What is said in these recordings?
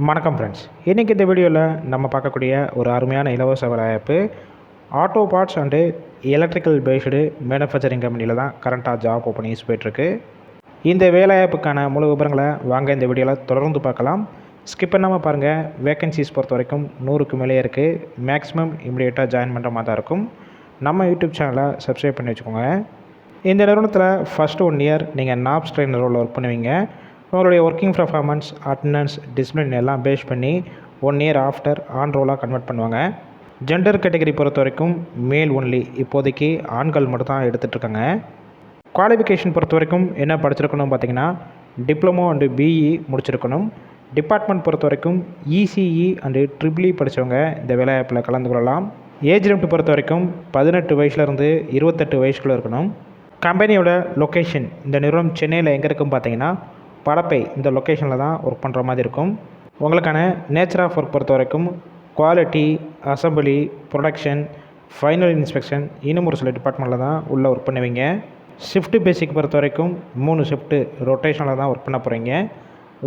வணக்கம் ஃப்ரெண்ட்ஸ் இன்றைக்கி இந்த வீடியோவில் நம்ம பார்க்கக்கூடிய ஒரு அருமையான இலவச வேலைவாய்ப்பு auto parts and electrical based manufacturing கம்பெனியில் தான் கரண்ட்டாக ஜாப் ஓப்பனிங்ஸ் போயிட்டுருக்கு. இந்த வேலைவாய்ப்புக்கான முழு விவரங்களை வாங்க இந்த வீடியோவில் தொடர்ந்து பார்க்கலாம். ஸ்கிப் பண்ணாமல் பாருங்கள் வேகன்சிஸ் பொறுத்த வரைக்கும் நூறுக்கு மேலே இருக்குது மேக்ஸிமம் இமிடியேட்டாக ஜாயின் பண்ணுற மாதிரி தான் இருக்கும். நம்ம யூடியூப் சேனலை சப்ஸ்கிரைப் பண்ணி வச்சுக்கோங்க. இந்த நிறுவனத்தில் ஃபஸ்ட்டு ஒன் இயர் நீங்கள் நாப்ஸ் ட்ரெயினர் ரோலில் ஒர்க் பண்ணுவீங்க. உங்களுடைய ஒர்க்கிங் பர்ஃபார்மன்ஸ் அட்டண்டன்ஸ் டிசிப்ளின் எல்லாம் பேஸ் பண்ணி ஒன் இயர் ஆஃப்டர் ஆன் ரோலாக கன்வெர்ட் பண்ணுவாங்க. ஜெண்டர் கேட்டகரி பொறுத்த வரைக்கும் மேல் ஒன்லி இப்போதைக்கு ஆண்கள் மட்டும் தான் எடுத்துகிட்ருக்காங்க குவாலிஃபிகேஷன் பொறுத்த வரைக்கும் என்ன படிச்சிருக்கணும் பார்த்தீங்கன்னா டிப்ளமோ அண்டு பிஇ முடிச்சிருக்கணும். டிபார்ட்மெண்ட் பொறுத்த வரைக்கும் இசிஇ அண்டு ட்ரிபிளி படித்தவங்க இந்த வேலைவாய்ப்பில் கலந்து கொள்ளலாம். ஏஜ் லிமிட் பொறுத்த வரைக்கும் பதினெட்டு வயசுலேருந்து இருபத்தெட்டு வயசுக்குள்ளே இருக்கணும். கம்பெனியோட லொக்கேஷன் இந்த நிறுவனம் சென்னையில் எங்கே இருக்குன்னு பார்த்தீங்கன்னா படப்பை இந்த லொக்கேஷனில் தான் ஒர்க் பண்ணுற மாதிரி இருக்கும். உங்களுக்கான நேச்சர் ஆஃப் ஒர்க் பொறுத்த வரைக்கும் quality assembly production final inspection இன்னும் ஒரு சில டிபார்ட்மெண்ட்டில் தான் உள்ளே ஒர்க் பண்ணுவீங்க. ஷிஃப்ட் பேசிக் பொறுத்த வரைக்கும் மூணு ஷிஃப்ட்டு ரொட்டேஷனில் தான் ஒர்க் பண்ண போகிறீங்க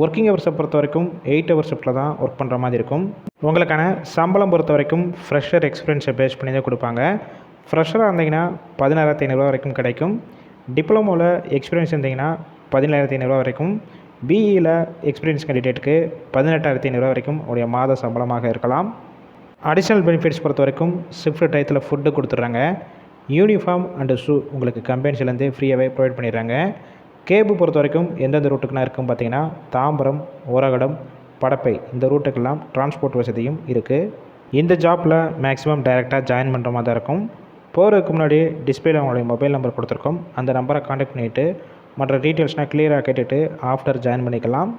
ஒர்க்கிங் ஹவர்ஸை பொறுத்த வரைக்கும் எயிட் ஹவர் ஷிஃப்ட்டில் தான் ஒர்க் பண்ணுற மாதிரி இருக்கும். உங்களுக்கான சம்பளம் பொறுத்த வரைக்கும் ஃப்ரெஷர் எக்ஸ்பீரியன்ஸை பேஸ் பண்ணி தான் கொடுப்பாங்க. ஃப்ரெஷராக இருந்தீங்கன்னா பதினாறாயிரத்தி ஐநூறுரூவா வரைக்கும் கிடைக்கும். டிப்ளமோவில் எக்ஸ்பீரியன்ஸ் இருந்தீங்கன்னா பதினேழாயிரத்தி ஐநூறுரூவா வரைக்கும் பிஇயில் எக்ஸ்பீரியன்ஸ் கேண்டிடேட்டுக்கு பதினெட்டாயிரத்தி ஐநூறுரூவா வரைக்கும் உடைய மாத சம்பளமாக இருக்கலாம். அடிஷ்னல் பெனிஃபிட்ஸ் பொறுத்த வரைக்கும் ஷிஃப்ட் டயத்தில் ஃபுட்டு கொடுத்துட்றாங்க. யூனிஃபார்ம் அண்டு ஷூ உங்களுக்கு கம்பெனிஸ்லேருந்து ஃப்ரீயாகவே ப்ரொவைட் பண்ணிடுறாங்க. கேபு பொறுத்த வரைக்கும் எந்தெந்த ரூட்டுக்குனா இருக்கும் பார்த்தீங்கன்னா தாம்பரம் ஓரகடம் படப்பை இந்த ரூட்டுக்கெல்லாம் டிரான்ஸ்போர்ட் வசதியும் இருக்குது இந்த ஜாப்பில் மேக்ஸிமம் டைரெக்டாக ஜாயின் பண்ணுற மாதிரி தான் இருக்கும். போகிறதுக்கு முன்னாடி டிஸ்பிளேல அவங்களுடைய மொபைல் நம்பர் கொடுத்துருக்கோம். அந்த நம்பரை காண்டாக்ட் பண்ணிவிட்டு மற்ற டீட்டெயில்ஸ்னால் கிளியராக கேட்டுட்டு ஆஃப்டர் ஜாயின் பண்ணிக்கலாம்.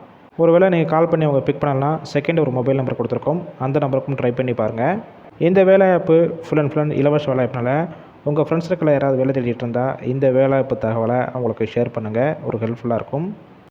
ஒருவேளை நீங்கள் கால் பண்ணி அவங்க பிக் பண்ணலாம் செகண்ட் ஒரு மொபைல் நம்பர் கொடுத்துருக்கோம். அந்த நம்பருக்கும் ட்ரை பண்ணி பாருங்கள் இந்த வேலைவாய்ப்பு ஃபுல் அண்ட் ஃபுல் அண்ட் இலவச வேலைவாய்ப்புனால உங்கள் ஃப்ரெண்ட்ஸ் சர்க்கிளில் யாராவது வேலை தேடிட்டு இருந்தால் இந்த வேலைவாய்ப்பு தகவலை அவங்களுக்கு ஷேர் பண்ணுங்கள் ஒரு ஹெல்ப்ஃபுல்லாக இருக்கும்.